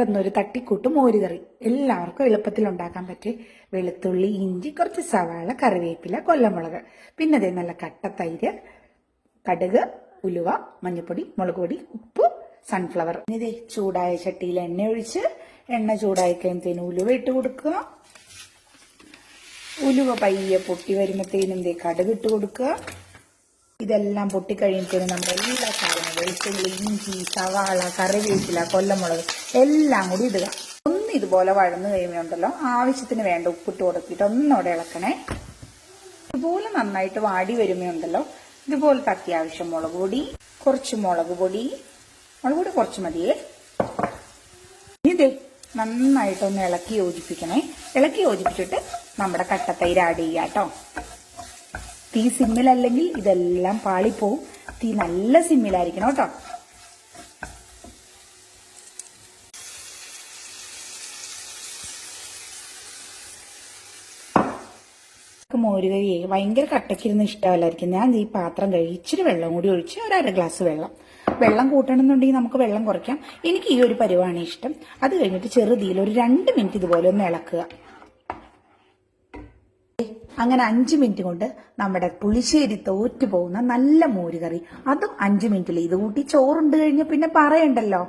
പെട്ടെന്നൊരു തട്ടിക്കൂട്ട് മോരുകറി. എല്ലാവർക്കും എളുപ്പത്തിൽ ഉണ്ടാക്കാൻ പറ്റി വെളുത്തുള്ളി ഇഞ്ചി കുറച്ച് സവാള കറിവേപ്പില കൊല്ലമുളക്. പിന്നെ അതേ നല്ല കട്ട തൈര് കടുക് ഉലുവ മഞ്ഞൾപ്പൊടി മുളക് പൊടി ഉപ്പ് സൺഫ്ലവർ ഇതേ ചൂടായ ചട്ടിയിൽ എണ്ണ ഒഴിച്ച് എണ്ണ ചൂടായി കഴിയുമ്പത്തേനും ഉലുവ ഇട്ട് കൊടുക്കുക. ഉലുവ പയ്യെ പൊട്ടി വരുമ്പത്തേനും ദേ കടുക് ഇട്ട് കൊടുക്കുക. ഇതെല്ലാം പൊട്ടിക്കഴിഞ്ഞിട്ട് നമ്മുടെ എല്ലാ സാധനവും വെളുത്തുള്ളി ഇഞ്ചി സവാള കറിവേപ്പില കൊല്ലമുളക് എല്ലാം കൂടി ഇടുക. ഒന്ന് ഇതുപോലെ വഴന്ന് കഴിയുമ്പോണ്ടല്ലോ ആവശ്യത്തിന് വേണ്ട ഉപ്പിട്ട് കൊടുത്തിട്ട് ഒന്നോടെ ഇളക്കണേ. ഇതുപോലെ നന്നായിട്ട് വാടി വരുമ്പോണ്ടല്ലോ ഇതുപോലത്തെ അത്യാവശ്യം മുളക് പൊടി കുറച്ച് മുളക് പൊടി. മുളക് പൊടി കുറച്ച് മതിയേ. ഇത് നന്നായിട്ടൊന്ന് ഇളക്കി യോജിപ്പിക്കണേ. ഇളക്കി യോജിപ്പിച്ചിട്ട് നമ്മുടെ കട്ടത്തൈര് ആഡ് ചെയ്യാട്ടോ. തീ സിമ്മിലല്ലെങ്കിൽ ഇതെല്ലാം പാളിപ്പോവും. തീ നല്ല സിമ്മിലായിരിക്കണം കേട്ടോ. മോരുകഴിയെ ഭയങ്കര കട്ടക്കിരുന്ന് ഇഷ്ടമല്ലായിരിക്കും. ഞാൻ ഈ പാത്രം കഴുകി ഇച്ചിരി വെള്ളം കൂടി ഒഴിച്ച് ഒരു അര ഗ്ലാസ് വെള്ളം. വെള്ളം കൂട്ടണമെന്നുണ്ടെങ്കിൽ നമുക്ക് വെള്ളം കുറയ്ക്കാം. എനിക്ക് ഈ ഒരു പരിവാണ് ഇഷ്ടം. അത് കഴിഞ്ഞിട്ട് ചെറുതീയിൽ ഒരു രണ്ട് മിനിറ്റ് ഇതുപോലെ ഒന്ന് ഇളക്കുക. അങ്ങനെ അഞ്ചു മിനിറ്റ് കൊണ്ട് നമ്മുടെ പുളിശ്ശേരി തോറ്റു പോകുന്ന നല്ല മോരുകറി. അതും അഞ്ചു മിനിറ്റിൽ ഇത് കൂട്ടി ചോറുണ്ട് കഴിഞ്ഞ് പിന്നെ പറയണ്ടല്ലോ.